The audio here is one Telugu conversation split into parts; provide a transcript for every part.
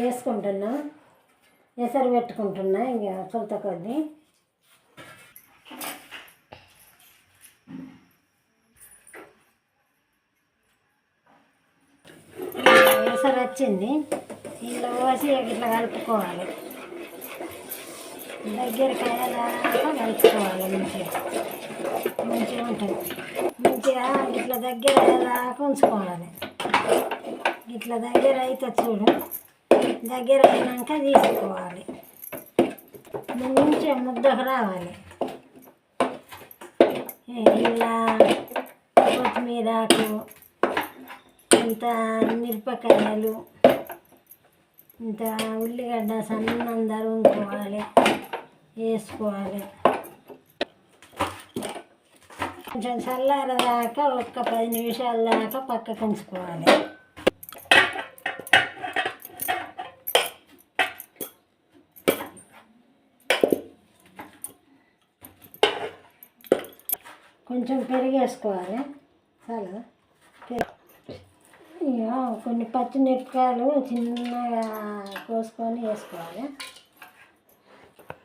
వేసుకుంటున్నా ఎసరు పెట్టుకుంటున్నా ఇంకా చులత కొద్ది. ఎసరు వచ్చింది. ఇలా పోసి ఇట్లా కలుపుకోవాలి. దగ్గరికి అయ్యేదాకా కలుపుకోవాలి మంచిగా. మంచిగా ఉంటుంది. మంచిగా ఇట్లా దగ్గర అయ్యేదాకా ఉంచుకోవాలి. ఇట్లా దగ్గర అయితే చూడు. దగ్గర అయినాక తీసుకోవాలి. మంచిగా ముద్దకు రావాలి. ఇలా కొత్తిమీరాకు ఇంత మిరపకాయలు ఇంత ఉల్లిగడ్డ సన్నం ఉంచుకోవాలి వేసుకోవాలి. కొంచెం చల్లారదాకా ఒక్క పది నిమిషాల దాకా పక్కకు ఉంచుకోవాలి. కొంచెం పెరిగేసుకోవాలి. చాలా పెరుగు కొన్ని పచ్చిమిరపకాయలు చిన్నగా కోసుకొని వేసుకోవాలి.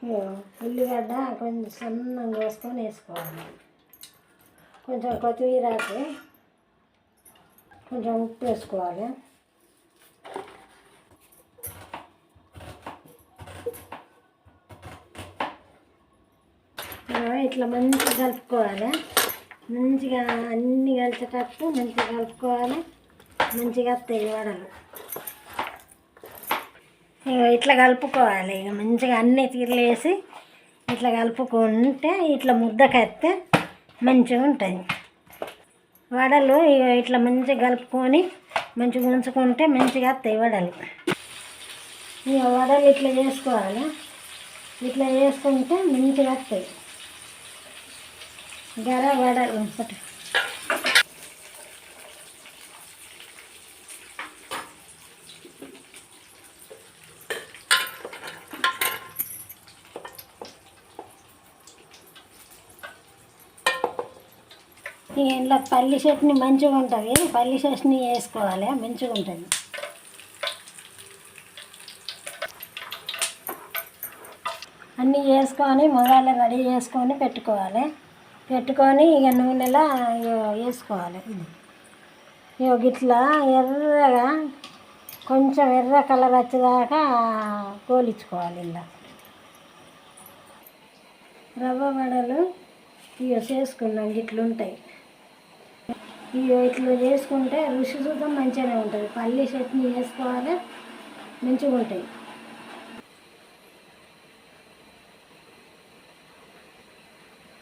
ఇగో ఉల్లిగడ్డ కొంచెం సన్నంగా కోసుకొని వేసుకోవాలి. కొంచెం కొత్తిమీరాకి కొంచెం ఉప్పు వేసుకోవాలి. ఇట్లా మంచిగా కలుపుకోవాలి. మంచిగా అన్నీ కలిసేటట్టు మంచిగా కలుపుకోవాలి. మంచిగా వస్తాయి వడలు. ఇట్లా కలుపుకోవాలి. ఇక మంచిగా అన్నీ తీర్లు ఇట్లా కలుపుకుంటే ఇట్లా ముద్దకెత్తే మంచిగా ఉంటుంది వడలు ఇగ ఇట్లా మంచిగా కలుపుకొని మంచిగా ఉంచుకుంటే మంచిగా వస్తాయి వడలు. ఇక వడలు ఇట్లా చేసుకోవాలి. ఇట్లా చేసుకుంటే మంచిగా వస్తాయి గర వడలు ఒకటి ఇక ఇంట్లో పల్లి చట్నీ మంచిగా ఉంటుంది. పల్లి చట్నీ వేసుకోవాలి. మంచిగా ఉంటుంది. అన్నీ వేసుకొని మొగాలు రెడీ చేసుకొని పెట్టుకోవాలి. పెట్టుకొని ఇక నూనెలో ఇగ వేసుకోవాలి. ఇది ఇక ఇట్లా ఎర్రగా కొంచెం ఎర్ర కలర్ వచ్చేదాకా కోలించుకోవాలి ఇలా. రవ్వ వడలు ఇక చేసుకున్నాం ఇట్లుంటాయి ఇక ఇట్లా చేసుకుంటే రుచి చూద్దాం మంచిగానే ఉంటుంది. పల్లి చట్నీ వేసుకోవాలి మంచిగా ఉంటాయి